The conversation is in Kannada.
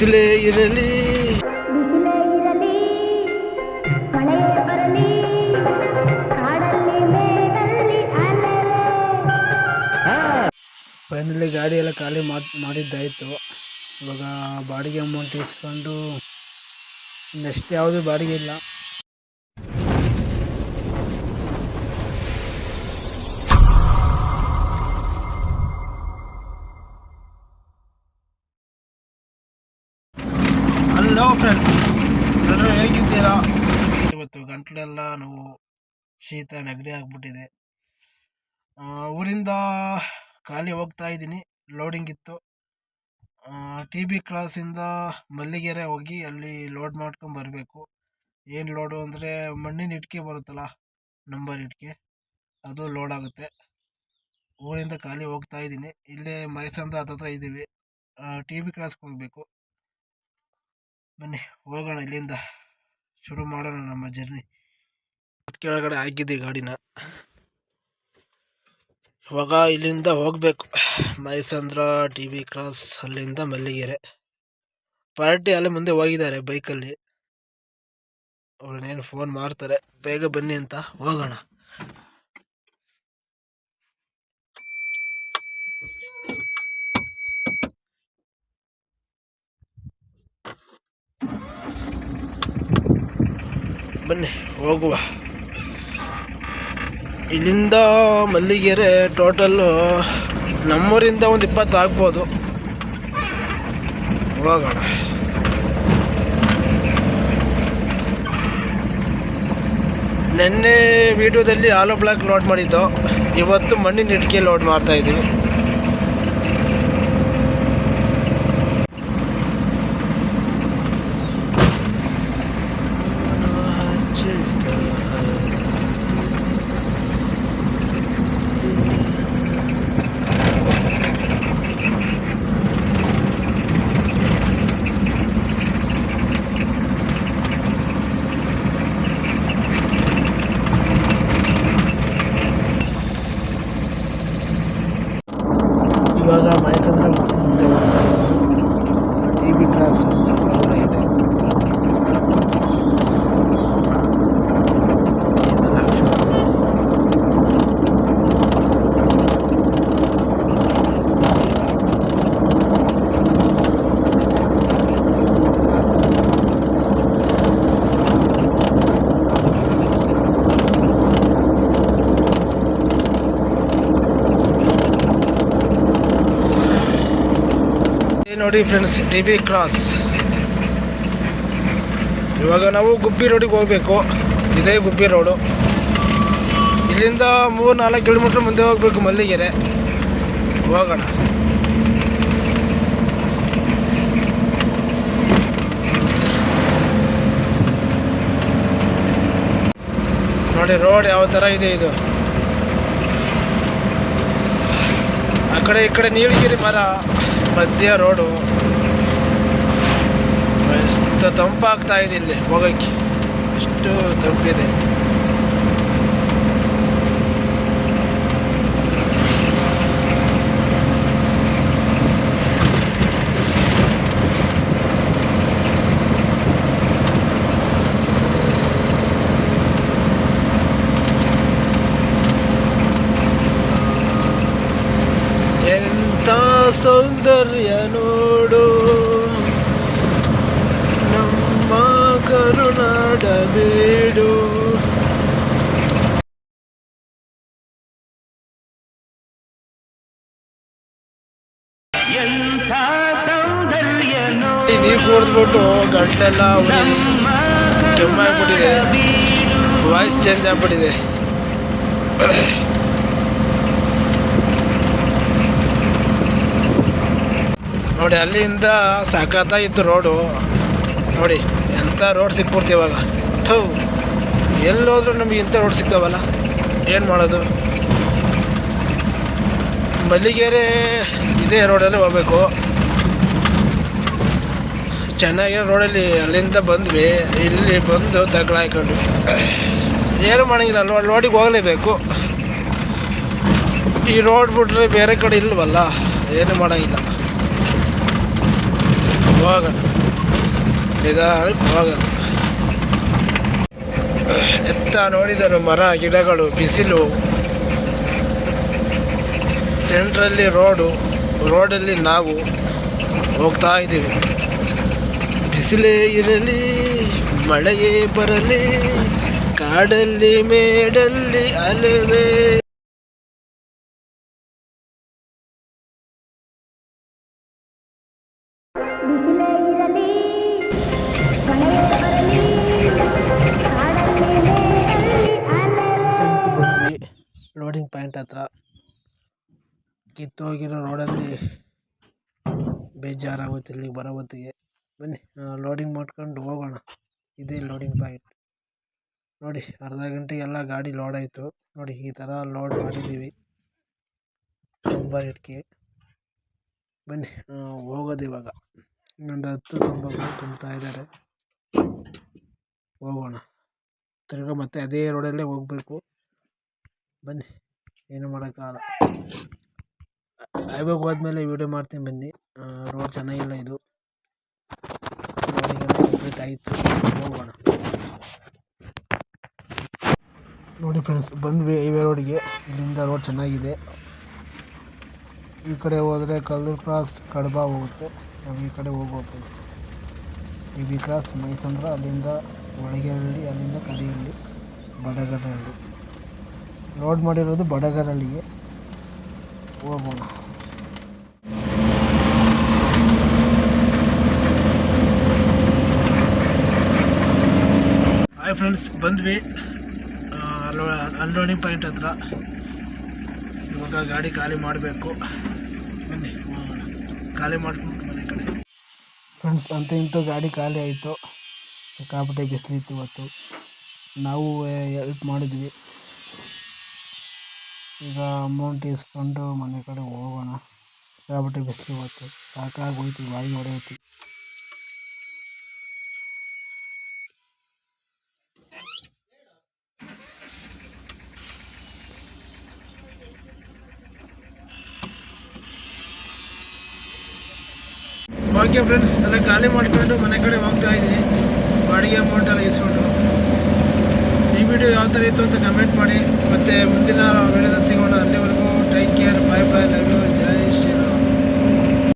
ಬಿಸಿಲೇ ಇರಲಿ. ಫೈನಲಿ ಗಾಡಿ ಎಲ್ಲ ಖಾಲಿ ಮಾಡಿ ಮಾಡಿದ್ದಾಯಿತು. ಇವಾಗ ಬಾಡಿಗೆ ಅಮೌಂಟ್ ಇಸ್ಕೊಂಡು ನೆಕ್ಸ್ಟ್ ಯಾವುದು ಬಾಡಿಗೆ ಇಲ್ಲ. ಹಲೋ ಫ್ರೆಂಡ್ಸ್ ಎಲ್ಲರೂ ಹೇಗಿದ್ದೀರಾ? ಇವತ್ತು ಗಂಟಲೆಲ್ಲ ನಾವು, ಶೀತ, ನೆಗಡಿ ಆಗಿಬಿಟ್ಟಿದೆ. ಊರಿಂದ ಖಾಲಿ ಹೋಗ್ತಾ ಇದ್ದೀನಿ. ಲೋಡಿಂಗ್ ಇತ್ತು. ಟಿ ಬಿ ಕ್ರಾಸಿಂದ ಮಲ್ಲಿಗೆರೆ ಹೋಗಿ ಅಲ್ಲಿ ಲೋಡ್ ಮಾಡ್ಕೊಂಡು ಬರಬೇಕು. ಏನು ಲೋಡು ಅಂದರೆ ಮಣ್ಣಿನ ಇಟ್ಕೆ ಬರುತ್ತಲ್ಲ ನಂಬರ್ ಇಟ್ಕೆ, ಅದು ಲೋಡ್ ಆಗುತ್ತೆ. ಊರಿಂದ ಖಾಲಿ ಹೋಗ್ತಾ ಇದ್ದೀನಿ. ಇಲ್ಲೇ ಮೈಸಂದ್ರ ಹತ್ರ ಇದ್ದೀವಿ. ಟಿ ಬಿ ಕ್ರಾಸ್ಗೆ ಹೋಗಬೇಕು. ಬನ್ನಿ, ಹೋಗೋಣ ಇಲ್ಲಿಂದ. ಶುರು ಮಾಡೋಣ ನಮ್ಮ ಜರ್ನಿ ಕೆಳಗಡೆ ಆಗಿದೆ ಗಾಡಿನ. ಇವಾಗ ಇಲ್ಲಿಂದ ಹೋಗಬೇಕು. ಮೈಸಂದ್ರ ಟಿ ವಿ ಕ್ರಾಸ್ ಅಲ್ಲಿಂದ ಮಲ್ಲಿಗೆರೆ. ಪಾರ್ಟಿ ಅಲ್ಲಿ ಮುಂದೆ ಹೋಗಿದ್ದಾರೆ ಬೈಕಲ್ಲಿ ಅವ್ರನ್ನೇನು ಫೋನ್ ಮಾಡ್ತಾರೆ, ಬೇಗ ಬನ್ನಿ ಅಂತ ಹೋಗೋಣ. ಬನ್ನಿ, ಹೋಗುವ. ಇಲ್ಲಿಂದ ಮಲ್ಲಿಗೆರೆ ಟೋಟಲ್ಲು ನಮ್ಮೂರಿಂದ ಒಂದು ಇಪ್ಪತ್ತು ಆಗ್ಬೋದು. ಹೋಗೋಣ. ನೆನ್ನೆ ವಿಡಿಯೋದಲ್ಲಿ ಆಲೋ ಬ್ಲಾಕ್ ಲೋಡ್ ಮಾಡಿದ್ದು. ಇವತ್ತು ಮಣ್ಣಿನ ಇಟ್ಕೆ ಲೋಡ್ ಮಾಡ್ತಾ ಇದ್ದೀವಿ ಇವಾಗ ಮೈಸಂದ್ರ ಮುಂದೆ ಹೋಗ್ತಾ ಟಿ ಬಿ ಕ್ರಾಸ್ ಸ್ವಲ್ಪ ದೂರ ಇದೆ ಡೀಸೆಲ್ ಹಾಕ್ಸ್ಕೊಂಡು ಇದು ನೋಡಿ ಫ್ರೆಂಡ್ಸ್ ಡಿ ಬಿ ಕ್ರಾಸ್ ಇವಾಗ ನಾವು ಗುಬ್ಬಿ ರೋಡಿಗೆ ಹೋಗಬೇಕು. ಇದೇ ಗುಬ್ಬಿ ರೋಡು ಇಲ್ಲಿಂದ ಮೂರು ನಾಲ್ಕು ಕಿಲೋಮೀಟ್ರ್ ಮುಂದೆ ಹೋಗ್ಬೇಕು ಮಲ್ಲಿಗೆರೆ. ಹೋಗೋಣ. ನೋಡಿ ರೋಡ್ ಯಾವ ಥರ ಇದೆ ಇದು. ಆ ಕಡೆ ಈ ಕಡೆ ನೀಲಗಿರಿ ಮರ. ಮಧ್ಯ ರೋಡು. ಎಷ್ಟು ತಂಪಾಗ್ತಾ ಇದೆ ಇಲ್ಲಿ ಹೋಗಕ್ಕೆ. ಎಷ್ಟು ತಂಪಿದೆ ಎಂಥ ಸೌಂದರ್ಯ ನೋಡು. ನಮ್ಮ ಕರುಣಾಡಬೇಡು ನೀರು ಕುಡಿದ್ಬಿಟ್ಟು ಉರಿ ಕೆಮ್ಮಾಗ್ಬಿಟ್ಟಿದೆ ವಾಯ್ಸ್ ಚೇಂಜ್ ಆಗ್ಬಿಟ್ಟಿದೆ. ನೋಡಿ, ಅಲ್ಲಿಂದ ಸಖತ್ತಾಗಿತ್ತು ರೋಡು. ನೋಡಿ, ಎಂಥ ರೋಡ್ ಸಿಕ್ಬಿಡ್ತು ಇವಾಗ. ಥೌ, ಎಲ್ಲೋದ್ರೂ ನಮಗೆ ಇಂಥ ರೋಡ್ ಸಿಗ್ತಾವಲ್ಲ? ಏನು ಮಾಡೋದು? ಮಲ್ಲಿಗೆರೆ ಇದೇ ರೋಡಲ್ಲಿ ಹೋಗ್ಬೇಕು. ಚೆನ್ನಾಗಿರೋ ರೋಡಲ್ಲಿ ಅಲ್ಲಿಂದ ಬಂದ್ವಿ. ಇಲ್ಲಿ ಬಂದು ತಗ್ಲ ಹಾಕೊಂಡ್ವಿ ಏನು ಮಾಡೋಂಗಿಲ್ಲ ಅಲ್ಲಿ ರೋಡಿಗೆ ಹೋಗಲೇಬೇಕು. ಈ ರೋಡ್ ಬಿಟ್ರೆ ಬೇರೆ ಕಡೆ ಇಲ್ವಲ್ಲ? ಏನು ಮಾಡೋಂಗಿಲ್ಲ. ಹೋಗೋದು ನಿಧಾನ ಭಾಗ ಎತ್ತ ನೋಡಿದರು ಮರ, ಗಿಡಗಳು, ಬಿಸಿಲು. ಸೆಂಟ್ರಲ್ಲಿ ರೋಡು ರೋಡಲ್ಲಿ ನಾವು ಹೋಗ್ತಾ ಇದ್ದೀವಿ. ಬಿಸಿಲೇ ಇರಲಿ, ಮಳೆಯೇ ಬರಲಿ, ಕಾಡಲ್ಲಿ ಮೇಡಲ್ಲಿ ಅಲೆವೇ. ಕಿತ್ತೋಗಿರೋ ರೋಡಲ್ಲಿ ಬೇಜಾರಾಗುತ್ತೆ ಇಲ್ಲಿಗೆ ಬರೋ ಹೊತ್ತಿಗೆ. ಬನ್ನಿ ಲೋಡಿಂಗ್ ಮಾಡ್ಕೊಂಡು ಹೋಗೋಣ. ಇದೇ ಲೋಡಿಂಗ್ ಪಾಯಿಂಟ್ ನೋಡಿ, ಅರ್ಧ ಗಂಟೆಗೆಲ್ಲ ಗಾಡಿ ಲೋಡ್ ಆಯಿತು. ನೋಡಿ, ಈ ಥರ ಲೋಡ್ ಮಾಡಿದ್ದೀವಿ. ತುಂಬ ಇಟ್ಕೆ ಬನ್ನಿ ಹೋಗೋದು ಇವಾಗ. ಇನ್ನೊಂದು ಹತ್ತು ತುಂಬಬೇಕು ತುಂಬ್ತಾ ಇದ್ದಾರೆ. ಹೋಗೋಣ. ತಿರ್ಗಾ ಮತ್ತೆ ಅದೇ ರೋಡಲ್ಲೇ ಹೋಗಬೇಕು. ಬನ್ನಿ, ಏನು ಮಾಡೋಕ್ಕಾಗಲ್ಲ. ಹೈವೇಗೆ ಹೋದ್ಮೇಲೆ ವೀಡಿಯೋ ಮಾಡ್ತೀನಿ ಬನ್ನಿ. ರೋಡ್ ಚೆನ್ನಾಗಿಲ್ಲ ಇದು. ಹೋಗೋಣ. ನೋಡಿ ಫ್ರೆಂಡ್ಸ್ ಬಂದ್ವಿ ಹೈವೇ ರೋಡಿಗೆ. ಇಲ್ಲಿಂದ ರೋಡ್ ಚೆನ್ನಾಗಿದೆ. ಈ ಕಡೆ ಹೋದರೆ ಕಲ್ಲು ಕ್ರಾಸ್ ಕಡಬ ಹೋಗುತ್ತೆ. ನಾವು ಈ ಕಡೆ ಹೋಗ್ಬೇಕು ಈ ಬಿ ಕ್ರಾಸ್ ಮೈಸಂದ್ರ, ಅಲ್ಲಿಂದ ಒಳಗೆರಳ್ಳಿ ಅಲ್ಲಿಂದ ಕರಿಹಳ್ಳಿ, ಬಡಗರಹಳ್ಳಿ. ರೋಡ್ ಮಾಡಿರೋದು ಬಡಗರಹಳ್ಳಿಗೆ. ಹೋಗೋಣ ಹಾಯ್ ಫ್ರೆಂಡ್ಸ್ ಬಂದ್ವಿ. ಅನ್ಲೋಡಿಂಗ್ ಪಾಯಿಂಟ್ ಹತ್ರ. ಇವಾಗ ಗಾಡಿ ಖಾಲಿ ಮಾಡಬೇಕು. ಬನ್ನಿ ಖಾಲಿ ಮಾಡ್ಕೊಂಡು ಮನೆ ಕಡೆ. ಫ್ರೆಂಡ್ಸ್ ಅಂತ ಇಂತೂ ಗಾಡಿ ಖಾಲಿ ಆಯಿತು. ಸಿಕ್ಕಾಪಟ್ಟೆ ಬಿಸಿಲಿತ್ತು ಇವತ್ತು. ನಾವು ಹೆಲ್ಪ್ ಮಾಡಿದ್ವಿ. ಈಗ ಅಮೌಂಟ್ ಇಸ್ಕೊಂಡು ಮನೆ ಕಡೆ ಹೋಗೋಣ. ಸಿಕ್ಕಾಪಟ್ಟೆ ಬಿಸಿಲು ಇವತ್ತು ಸಾಕಾಗೋಯ್ತು ಬಾಯಿ ಹೊಡೆಯುತ್ತೆ ಓಕೆ ಫ್ರೆಂಡ್ಸ್ ಎಲ್ಲ ಖಾಲಿ ಮಾಡಿಕೊಂಡು ಮನೆ ಕಡೆ ಹೋಗ್ತಾ ಇದ್ದೀನಿ. ಬಾಡಿಗೆ ಅಮೌಂಟ್ ಎಲ್ಲ ಇಸ್ಕೊಂಡು. ವಿಡಿಯೋ ಯಾವ ಥರ ಇತ್ತು ಅಂತ ಕಮೆಂಟ್ ಮಾಡಿ. ಮತ್ತು ಮುಂದಿನ ವಿಡಿಯೋದಲ್ಲಿ ಸಿಗೋಣ. ಅಲ್ಲಿವರೆಗೂ take care bye bye love